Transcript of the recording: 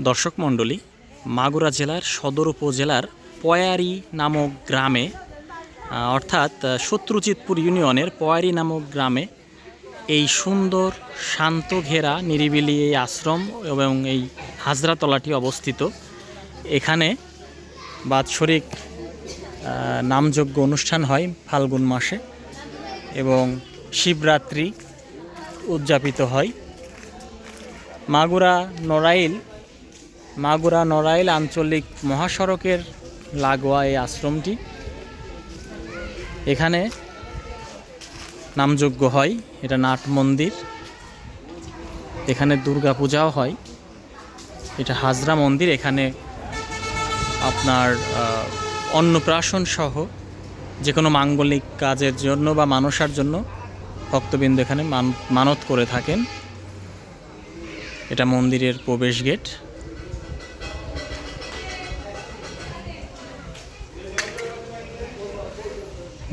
দর্শক মণ্ডলী, মাগুরা জেলার সদর উপজেলার পয়ারি নামক গ্রামে অর্থাৎ শত্রুজিৎপুর ইউনিয়নের পয়ারি নামক গ্রামে এই সুন্দর, শান্ত ঘেরা, নিরিবিলি এই আশ্রম এবং এই হাজরাতলাটি অবস্থিত। এখানে বাৎসরিক নামযজ্ঞ অনুষ্ঠান হয় ফাল্গুন মাসে এবং শিবরাত্রি উদযাপিত হয়। মাগুরা নড়াইল মাগুরা নড়াইল আঞ্চলিক মহাসড়কের লাগোয়া এই আশ্রমটি। এখানে নামযোগ্য হয়, এটা নাট মন্দির। এখানে দুর্গা পূজাও হয়। এটা হাজরা মন্দির, এখানে আপনার অন্নপ্রাশন সহ যে কোনো মাঙ্গলিক কাজের জন্য বা মানসার জন্য ভক্তবৃন্দ এখানে মান- মানত করে থাকেন। এটা মন্দিরের প্রবেশ গেট।